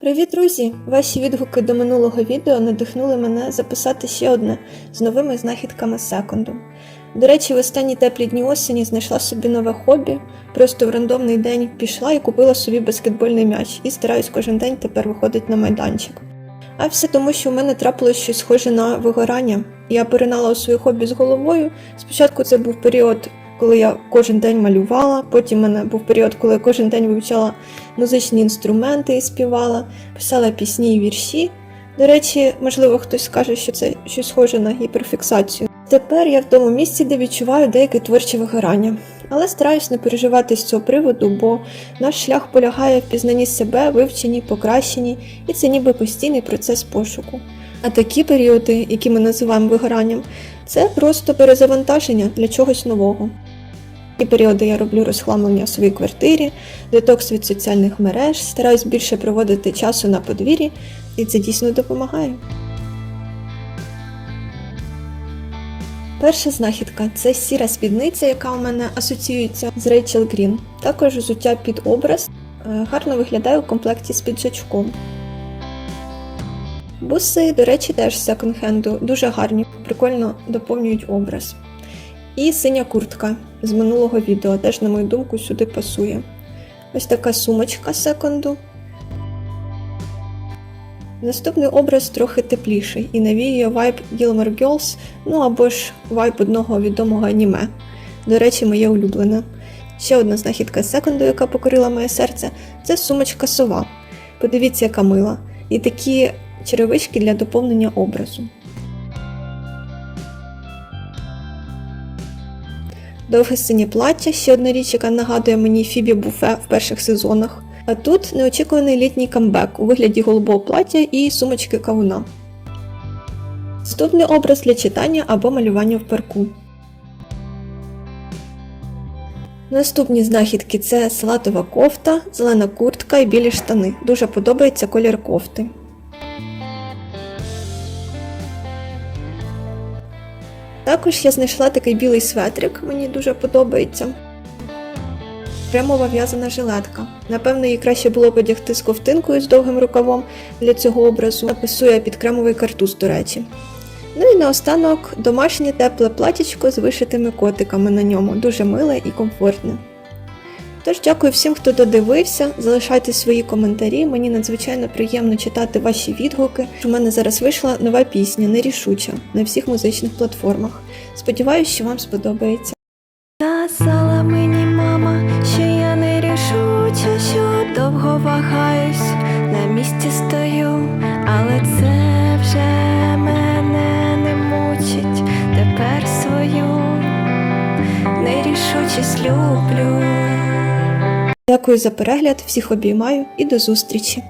Привіт, друзі! Ваші відгуки до минулого відео надихнули мене записати ще одне з новими знахідками секунду. До речі, в останні теплі дні осені знайшла собі нове хобі, просто в рандомний день пішла і купила собі баскетбольний м'яч і стараюсь кожен день тепер виходити на майданчик. А все тому, що в мене трапилось щось схоже на вигорання. Я поринала у своє хобі з головою. Спочатку це був період, коли я кожен день малювала, потім в мене був період, коли я кожен день вивчала музичні інструменти і співала, писала пісні і вірші. До речі, можливо, хтось скаже, що це щось схоже на гіперфіксацію. Тепер я в тому місці, де відчуваю деяке творче вигорання. Але стараюсь не переживати з цього приводу, бо наш шлях полягає в пізнанні себе, вивченні, покращенні, і це ніби постійний процес пошуку. А такі періоди, які ми називаємо вигоранням, це просто перезавантаження для чогось нового. І періоди я роблю розхламлення в своїй квартирі, детокс від соціальних мереж, стараюсь більше проводити часу на подвір'ї, і це дійсно допомагає. Перша знахідка це сіра спідниця, яка у мене асоціюється з Рейчел Грін. Також взуття під образ е, гарно виглядає у комплекті з піджачком. Буси, до речі, теж з секонд-хенду, дуже гарні, прикольно доповнюють образ. І синя куртка з минулого відео, теж, на мою думку, сюди пасує. Ось така сумочка секонду. Наступний образ трохи тепліший і навіює вайб Gilmore Girls, ну або ж вайб одного відомого аніме. До речі, моє улюблене. Ще одна знахідка секунду, яка покорила моє серце, це сумочка сова. Подивіться, яка мила. І такі черевички для доповнення образу. Довге синє плаття, ще одна річ, яка нагадує мені Фібі Буфе в перших сезонах. А тут неочікуваний літній камбек у вигляді голубого плаття і сумочки кавуна. Наступний образ для читання або малювання в парку. Наступні знахідки це салатова кофта, зелена куртка і білі штани. Дуже подобається колір кофти. Також я знайшла такий білий светрик, мені дуже подобається. Кремова в'язана жилетка. Напевно, її краще було б з ковтинкою з довгим рукавом для цього образу. Написує під кремовий картуз, до речі. Ну і наостанок домашнє тепле платічко з вишитими котиками на ньому. Дуже миле і комфортне. Тож дякую всім, хто додивився. Залишайте свої коментарі. Мені надзвичайно приємно читати ваші відгуки. У мене зараз вийшла нова пісня Нерішуча на всіх музичних платформах. Сподіваюсь, що вам сподобається. Казала мені мама, що я не рішуча, що довго вагаюсь, на місці стою, але це вже мене не мучить, тепер свою нерішучість люблю. Дякую за перегляд, всіх обіймаю і до зустрічі!